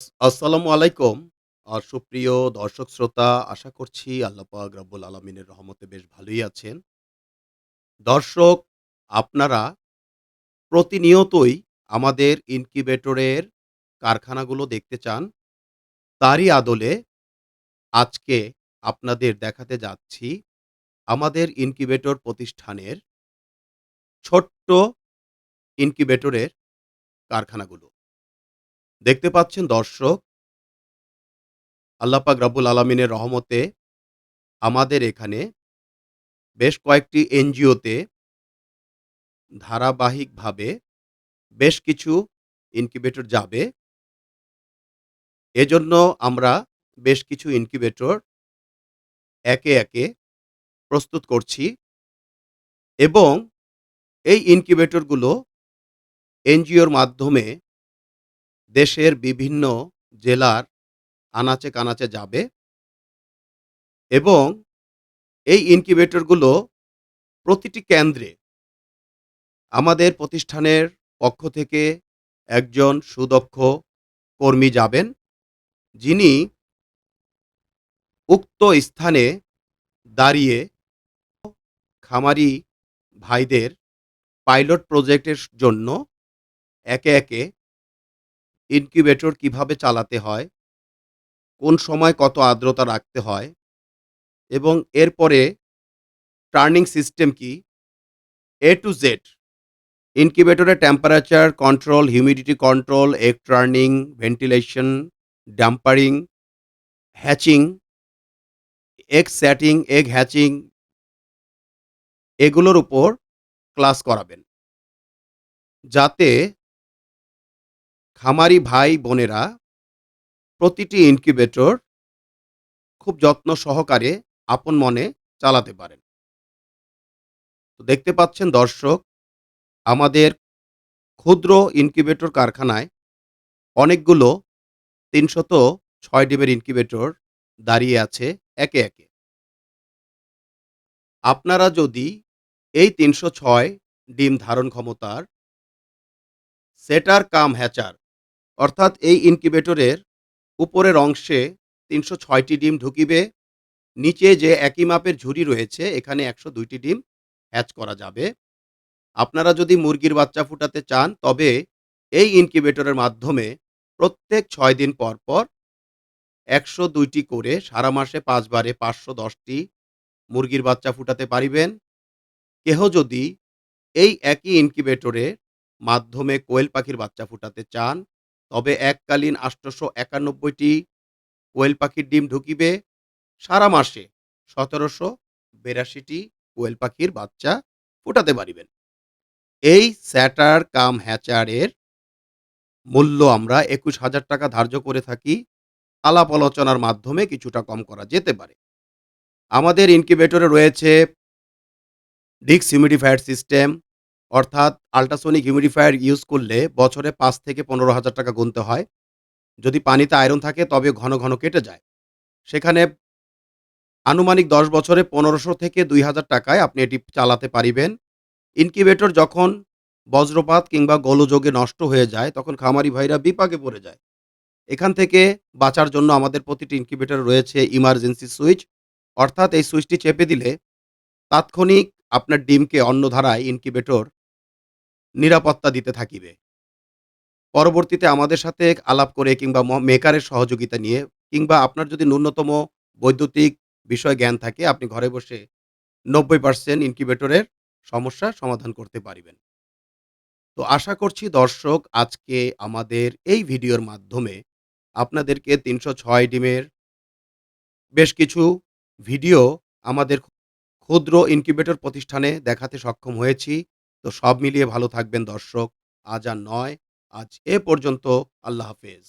আসসালামু আলাইকুম। আ সুপ্রিয় দর্শক শ্রোতা, আশা করছি আল্লাহ পাক রব্বুল আলামিনের রহমতে বেশ ভালোই আছেন। দর্শক, আপনারা প্রতিনিয়তই আমাদের ইনকিউবেটরের কারখানাগুলো দেখতে চান। তারই আদলে আজকে আপনাদের দেখাতে যাচ্ছি আমাদের ইনকিউবেটর প্রতিষ্ঠানের ছোট্ট ইনকিউবেটরের কারখানাগুলো। দেখতে পাচ্ছেন দর্শক আল্লাহ পাক রব্বুল আলামিনের রহমতে আমাদের এখানে বেশ কয়েকটি এনজিওতে ধারাবাহিকভাবে বেশ কিছু ইনকিউবেটর যাবে। এজন্য আমরা বেশ কিছু ইনকিউবেটর একে, একে প্রস্তুত করছি এবং এই ইনকিউবেটরগুলো এনজিওর মাধ্যমে দেশের বিভিন্ন জেলার আনাচে-কানাচে যাবে এবং এই ইনকিউবেটরগুলো প্রতিটি কেন্দ্রে আমাদের প্রতিষ্ঠানের পক্ষ থেকে একজন সুদক্ষ কর্মী যাবেন। যিনি উক্ত স্থানে দাঁড়িয়ে খামারি ভাইদের পাইলট প্রজেক্টের জন্য একে, একে ইনকিউবেটর কীভাবে চালাতে হয়, কোন সময় কত আর্দ্রতা রাখতে হয় এবং এরপরে টার্নিং সিস্টেম কি A to Z ইনকিউবেটরের temperature control, humidity control, egg turning, ventilation, dampering, hatching, egg setting, egg hatching এগুলোর উপর ক্লাস করাবেন। যাতে খামারি ভাই-বোনেরা প্রতিটি ইনকিউবেটর খুব যত্ন সহকারে আপন মনে চালাতে পারেন। তো দেখতে পাচ্ছেন দর্শক আমাদের ক্ষুদ্র ইনকিউবেটর কারখানায় অনেকগুলো ৩০৬ ডিমের ইনকিউবেটর দাঁড়িয়ে আছে একে, একে। আপনারা যদি এই ৩০৬ ডিম ধারণ ক্ষমতার সেটার কাম হ্যাচার অর্থাৎ এই ইনকিউবেটরের উপরের অংশে তিনশো ছয়টি ডিম ঢুকিবে। নিচে যে একই মাপের ঝুড়ি রয়েছে এখানে একশো দুইটি ডিম হ্যাচ করা যাবে। আপনারা যদি মুরগির বাচ্চা ফুটাতে চান তবে এই ইনকিউবেটরের মাধ্যমে প্রত্যেক ছয় দিন পর, পর একশো দুইটি করে সারা মাসে পাঁচবারে পাঁচশো দশটি মুরগির বাচ্চা ফুটাতে পারিবেন। কেহ যদি এই একই ইনকিউবেটরের মাধ্যমে কোয়েল পাখির বাচ্চা ফুটাতে চান তবে এককালীন ৮৯১ একানব্বইটি কোয়েল পাখির ডিম ঢুকিবে। সারা মাসে ১৭৮২ টি কোয়েল পাখির বাচ্চা ফুটাতে পারিবেন। এই স্যাটার কাম হ্যাচারের মূল্য আমরা ৳২১,০০০ ধার্য করে থাকি। আলাপ আলোচনার মাধ্যমে কিছুটা কম করা যেতে পারে। আমাদের ইনকিউবেটরে রয়েছে ডিক্স হিউমিডিফায়ার সিস্টেম অর্থাৎ আল্ট্রাসোনিক হিউমিডিফায়ার ইউজ করলে বছরে পাঁচ থেকে ৳১৫,০০০ গুনতে হয়। যদি পানিতে আয়রন থাকে তবে ঘন, ঘন কেটে যায়। সেখানে আনুমানিক ১০ বছরে পনেরোশো থেকে দুই হাজার টাকায় আপনি এটি চালাতে পারিবেন। ইনকিউবেটর যখন বজ্রপাত কিংবা গোলযোগে নষ্ট হয়ে যায় তখন খামারি ভাইরা বিপাকে পড়ে যায়। এখান থেকে বাঁচার জন্য আমাদের প্রতিটি ইনকিউবেটরে রয়েছে ইমার্জেন্সি সুইচ অর্থাৎ এই সুইচটি চেপে দিলে তাৎক্ষণিক আপনার ডিমকে অন্য ধারায় ইনকিউবেটর নিরাপত্তা দিতে থাকিবে। পরবর্তীতে আমাদের সাথে আলাপ করে কিংবা মেকারের সহযোগিতা নিয়ে কিংবা আপনার যদি ন্যূনতম বৈদ্যুতিক বিষয় জ্ঞান থাকে, আপনি ঘরে বসে ৯০% ইনকিউবেটরের সমস্যার সমাধান করতে পারিবেন। তো আশা করছি দর্শক, আজকে আমাদের এই ভিডিওর মাধ্যমে আপনাদেরকে ৩০৬ ডিমের বেশ কিছু ভিডিও আমাদের ক্ষুদ্র ইনকিউবেটর প্রতিষ্ঠানে দেখাতে সক্ষম হয়েছি। তো সব মিলিয়ে ভালো থাকবেন দর্শক। আজ আর নয়, আজ এ পর্যন্ত। আল্লাহ হাফেজ।